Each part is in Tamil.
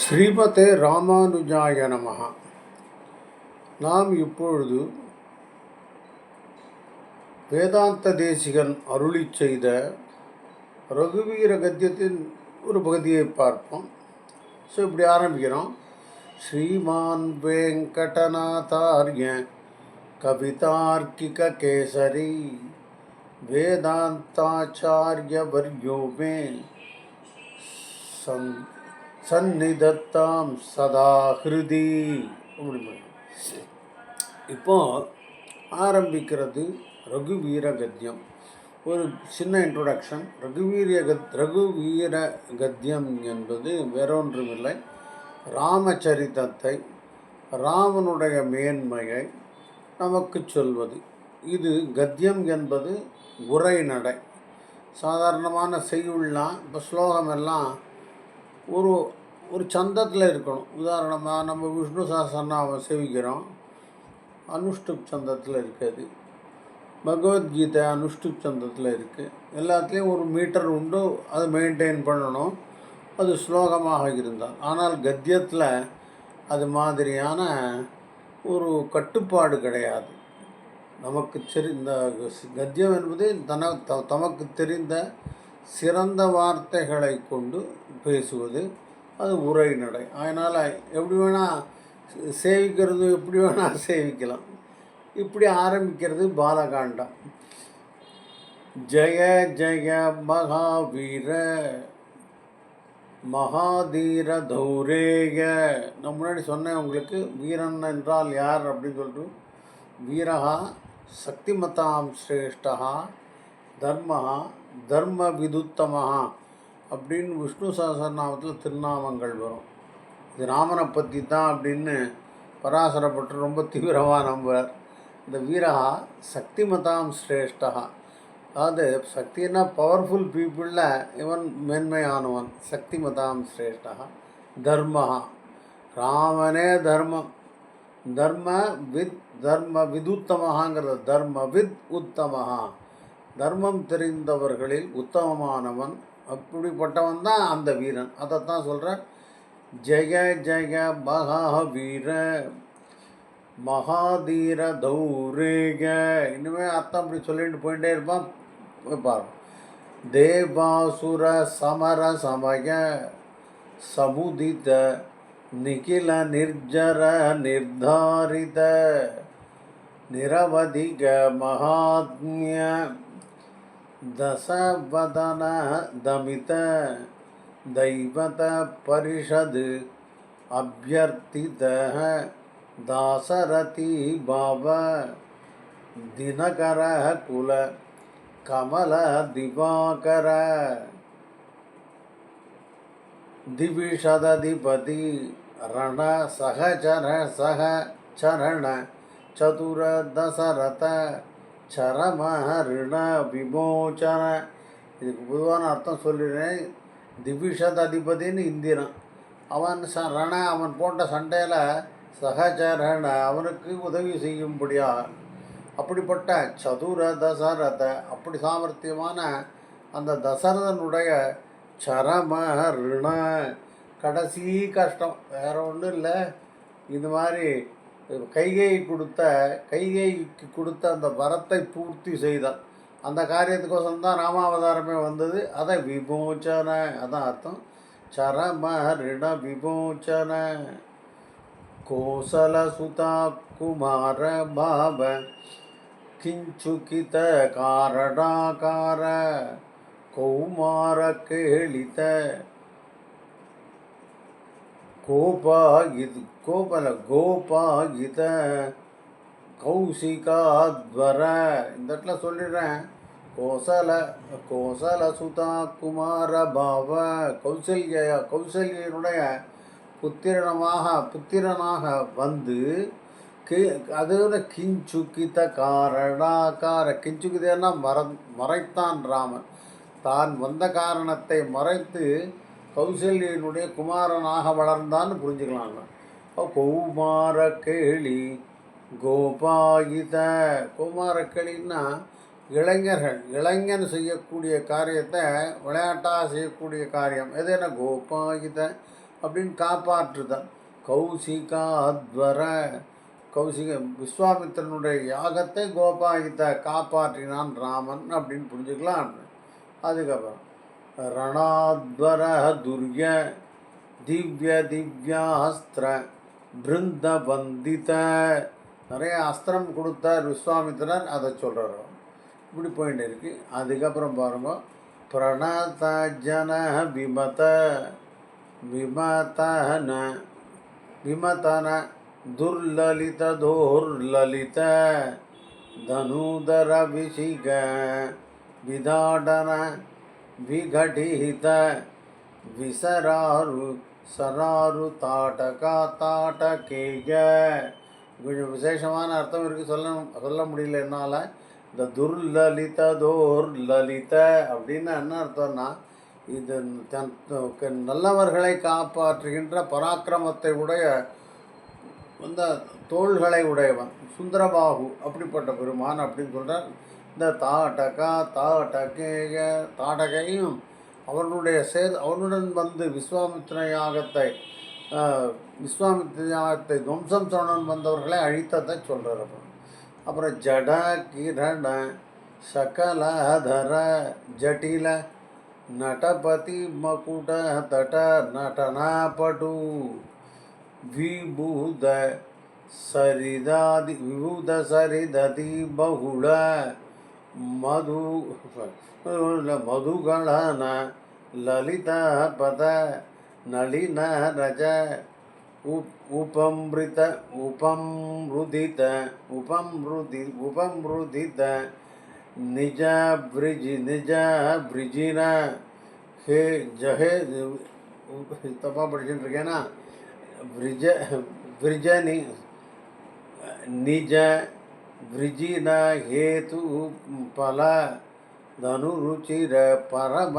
ஸ்ரீமதே ராமானுஜாய நமஹ. நாம் இப்பொழுது வேதாந்த தேசிகன் அருளி செய்த ரகுவீர கத்தியத்தின் ஒரு பகுதியை பார்ப்போம். ஸோ இப்படி ஆரம்பிக்கிறோம். ஸ்ரீமான் வெங்கடநாதாரிய கவிதார்க்கிக கேசரி வேதாந்தாச்சாரிய வர்யோ மே சந்நிதத்தாம் சதா ஹிருதி. இப்போ ஆரம்பிக்கிறது ரகுவீர கத்தியம் ஒரு சின்ன இன்ட்ரொடக்ஷன் ரகுவீரிய கத் ரகுவீர கத்தியம் என்பது வேறொன்றுமில்லை. ராமச்சரித்தத்தை ராமனுடைய மேன்மையை நமக்கு சொல்வது. இது கத்தியம் என்பது உரைநடை. சாதாரணமான செய்யுள்லாம் இப்போ ஸ்லோகம் எல்லாம் ஒரு ஒரு சந்தத்தில் இருக்கணும். உதாரணமாக நம்ம விஷ்ணு சஹஸ்ரநாமம் சேவிக்கிறோம். அனுஷ்டுப் சந்தத்தில் இருக்குது. பகவத்கீதை அனுஷ்டுப் சந்தத்தில் இருக்குது எல்லாத்துலேயும் ஒரு மீட்டர் உண்டு. அதை மெயின்டைன் பண்ணணும். அது ஸ்லோகமாக இருந்தால். ஆனால் கத்தியத்தில் அது மாதிரியான ஒரு கட்டுப்பாடு கிடையாது. நமக்கு தெரி இந்த கத்தியம் என்பது தன த தமக்கு தெரிந்த சிறந்த வார்த்தைகளை கொண்டு பேசுவது அது உரைநடை அதனால் எப்படி வேணால் சேவிக்கிறது எப்படி வேணால் சேவிக்கலாம். இப்படி ஆரம்பிக்கிறது பாலகாண்டம். ஜெய ஜெய மகாவீர மகாதீர தௌரேய. நான் முன்னாடி சொன்னேன் உங்களுக்கு வீரன் என்றால் யார் அப்படின்னு சொல்லிட்டு. வீரகா சக்திமதாம் சிரேஷ்டா தர்மஹா தர்ம விதுத்தமஹா அப்படின்னு விஷ்ணு சகசரநாமத்தில் திருநாமங்கள் வரும். இது ராமனை பற்றி தான் அப்படின்னு பராசரப்பட்டு ரொம்ப தீவிரமாக நம்புவார். இந்த வீரகா சக்திமதாம் சிரேஷ்டா அதாவது சக்தினா பவர்ஃபுல் பீப்புளில் இவன் மேன்மையானவன். சக்திமதாம் சிரேஷ்டா தர்மஹா. ராமனே தர்மம். தர்ம வித் தர்ம விதுத்தமகாங்கிறது தர்ம வித் உத்தமஹா. தர்மம் தெரிந்தவர்களில் உத்தமமானவன். அப்படிப்பட்டவன் தான் அந்த வீரன். அதைத்தான் சொல்கிறார் ஜெய ஜெய மகாவீர மகாதீர தௌரேக. இனிமேல் அர்த்தம் அப்படி சொல்லிட்டு போயிட்டே இருப்பான் பாரு தேவாசுர சமர சமய சமுதித நிகில நிர்ஜர நிர்தாரித நிரவதிக மகாத்மிய दशवदन दमित दैवतपरिषद् अभ्यर्थित दासरथी भाव दिनकर कुल कमलदिवाकर दिविषदधिपति रण सह चरण चतुरदशरथ சரமஹரிண விமோச்சன. இதுக்கு பொதுவான அர்த்தம் சொல்லிடுறேன் திவிஷத் அதிபதின்னு இந்திரன். அவன் ச ரண அவன் போட்ட சண்டையில் சகச்சரண அவனுக்கு உதவி செய்யும்படியாக அப்படிப்பட்ட சதுர தசரத அப்படி சாமர்த்தியமான அந்த தசரதனுடைய சரமஹரிண கடைசி கஷ்டம் வேற ஒன்றும் இல்லை. இது மாதிரி கைகை கொடுத்த கைகைக்கு கொடுத்த அந்த வரத்தை பூர்த்தி செய்தான் அந்த காரியத்துக்கோசரம் தான் ராமாவதாரமே வந்தது. அதை விமோச்சன அதான் அர்த்தம். சரம விபோச்சனை விமோச்சன. கோசல சுதா குமார பாப கிஞ்சுகித காரணாகார கௌமார கேளித. கோபாகித் கோபல கோபாகித கௌசிகாத்வர. இந்த இடத்துல சொல்லிடுறேன். கோசல கோசல சுதா குமார பாவ. கௌசல்ய கௌசல்யனுடைய புத்திரனமாக புத்திரனாக வந்து கி அதோட கிஞ்சுக்கித காரணாக்கார கிஞ்சுக்கிதேன்னா மற மறைத்தான் ராமன். தான் வந்த காரணத்தை மறைத்து கௌசல்யனுடைய குமாரனாக வளர்ந்தான்னு புரிஞ்சுக்கலாங்க. கௌமார கேளி கோபாயுத. கௌமார கேளின்னா இளைஞர்கள் இளைஞன் செய்யக்கூடிய காரியத்தை விளையாட்டாக செய்யக்கூடிய காரியம். எது என்ன? கோபாயுத அப்படின்னு காப்பாற்றுதல். கௌசிகாத்வர. கௌசிக விஸ்வாமித்திரனுடைய யாகத்தை கோபாயுத காப்பாற்றினான் ராமன் அப்படின்னு புரிஞ்சுக்கலாம் அதுக்கப்புறம் ரணாத்வர துர்ய திவ்ய திவ்யாஸ்திர பிருந்த வந்தித நிறைய அஸ்திரம் கொடுத்தார் விஸ்வாமித்திரன் அதை சொல்கிறார் இப்படி போயிட்டு இருக்கு. அதுக்கப்புறம் பாருங்க பிரணத ஜன விமத விமதன விமதன துர்லலித தோர்லலித தனுதர விசிக விதாடன விகடித விசராரு சராரு தாட்டகா தாட்டகேய கொஞ்சம் விசேஷமான அர்த்தம் இருக்குது சொல்ல சொல்ல முடியல என்னால். இந்த துர்லலித தோர்லலித அப்படின்னு என்ன அர்த்தம்னா இது தன் நல்லவர்களை காப்பாற்றுகின்ற பராக்கிரமத்தை உடைய அந்த தோள்களை உடையவன் சுந்தரபாகு அப்படிப்பட்ட பெருமான் அப்படின்னு சொல்கிறார் இந்த தாடகா தாடகேய தாடகையும் அவனுடைய சே அவனுடன் வந்து விஸ்வாமித்ர யாகத்தை விஸ்வாமித்ர யாகத்தை துவம்சம் சரணன் வந்தவர்களை அழித்ததை சொல்கிறார் அப்புறம் ஜட கிரண சகலதர ஜட்டில நடபதி மகுட தட நடனாபடு விபூத சரிதாதி விபூத சரிததி பகுள मधु मधुगण ललिता पद, नलिन रज उपमृत, उपमृदित, उपमृदि, उपमृदित निज ब्रिज निज ब्रिजिन हे जहे ತಪ್ಪ ना ब्रिज ಬ್ರಿಜನಿ निज వృజిన హేతు ఫల ధనురుచిర பரம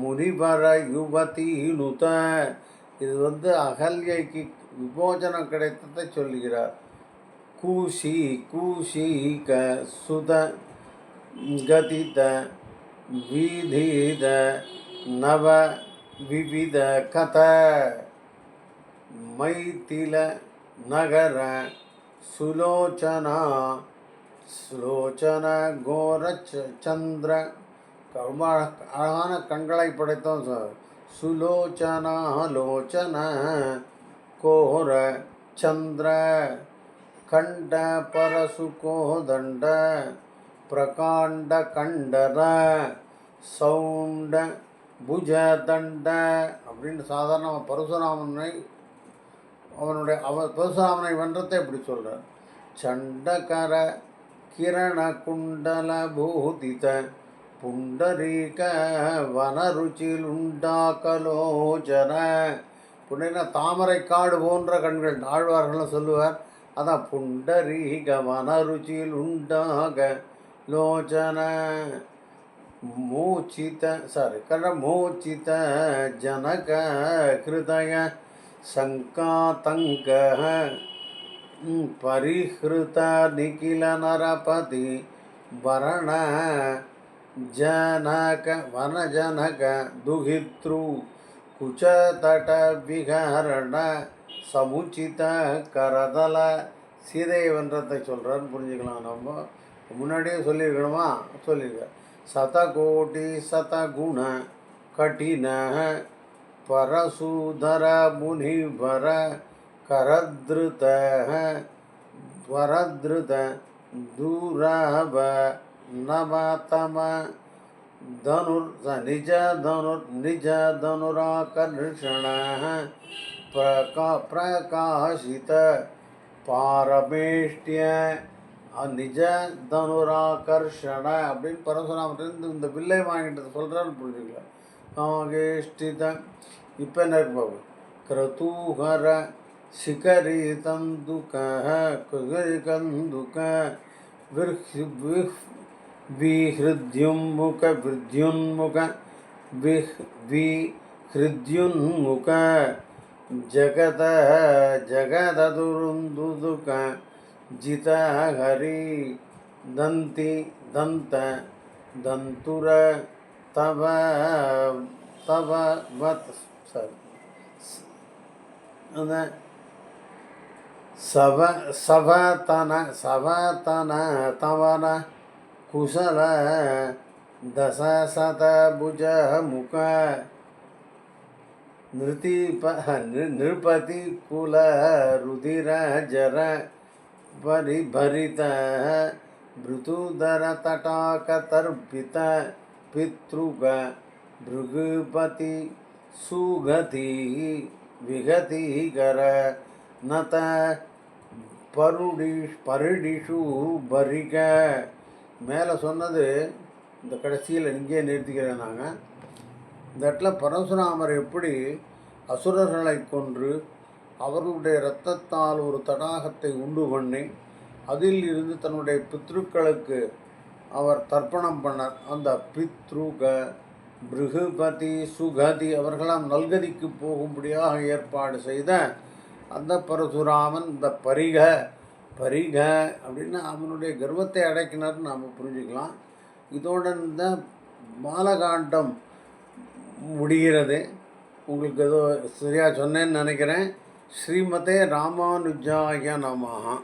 முனிவர யுவதி நுத. இது வந்து அகல்யைக்கு விமோச்சனம் கிடைத்ததை சொல்லுகிறார். கூஷி கூஷி க சுத கதித வீதித நவ விவித கத. மைத்தில நகர सुलोचना சுலோச்சன கோர சந்திர ரொம்ப அழகான கண்களை படைத்தோம் சார் சுலோச்சனா லோச்சன கோர சந்திர கண்ட பரசு கோதண்ட பிரகாண்ட கண்டர சவுண்ட புஜ தண்ட அப்படின்னு சாதாரண பரசுராமனை அவனுடைய அவர் பரசுராமனை வென்றத்தை இப்படி சொல்கிறார் சண்டகர கிரண குண்டல பூதித புண்டரீக வனருச்சியில் உண்டாக்கலோச்சன புண்ணினா தாமரை காடு போன்ற கண்கள் ஆழ்வார்கள் சொல்லுவார். அதான் புண்டரீக வனருச்சியில் உண்டாக லோச்சன மூச்சித சாரி கட மூச்சித ஜனக கிருதய शङ्कातङ्कः परिहृतानिखिलनरपति वरण जनक वनजनक दुहितृ குச்சதடவிகரண சமுச்சித கரதல சீதை வென்றத்தை சொல்கிறான்னு புரிஞ்சுக்கலாம் நம்ம முன்னாடியே சொல்லியிருக்கணுமா சொல்லியிருக்க சதகோடி சதகுண கடின பரசுதர முனிவர करधृत वरधृत दूराव नमतम धनुर् निज धनुर् निज धनुराकर्षण प्रका प्रकाशित பாரமேஷ்டிய அஹ் நிஜ தனுராகர்ஷண அப்படின்னு பரசுராமர்கிட்ட இந்த வில்லை வாங்கிட்டு சொல்கிறான்னு புரிஞ்சுக்கலாம் ஆகேஷ்டித இப்போ என்ன இருக்கு பாபு क्रतूहर शिखरितं दुःखः कुदरिकन्दुकः विहृद्युन्मुख वृद्युन्मुख विहृद्युन्मुख। जगत जगददुरुन्दुदुक जितः हरि, दन्ति, दन्त, दन्तुर, तव तव वत् sorry, and then सव सवतन सवतन तवन कुशल दश शतभुज मुख नृतिप नृपति कुल रुधिर जर परिभरित भृतुदर तटाकतर्पित पितृग भृगुपति சுகதி விகதிகர நத பருடிஷ் பருடிஷு பரிக மேலே சொன்னது இந்த கடைசியில் இங்கே நிறுத்திக்கிறேன் நாங்கள் இந்த இடத்துல பரசுராமர் எப்படி அசுரர்களை கொன்று அவர்களுடைய இரத்தத்தால் ஒரு தடாகத்தை உண்டு பண்ணி அதில் இருந்து தன்னுடைய பித்ருக்களுக்கு அவர் தர்ப்பணம் பண்ணார் அந்த பித்ருக பிருகுபதி சுகதி அவர்களாம் நல்கதிக்கு போகும்படியாக ஏற்பாடு செய்த அந்த பரசுராமன் இந்த பரிக பரிக அப்படின்னு அவனுடைய கர்வத்தை அடைக்கினார்னு நாம் புரிஞ்சுக்கலாம். இதோட இந்த பாலகாண்டம் முடிகிறது. உங்களுக்கு ஏதோ சரியாக சொன்னேன்னு நினைக்கிறேன். ஸ்ரீமதே ராமானுஜாய நமஹா.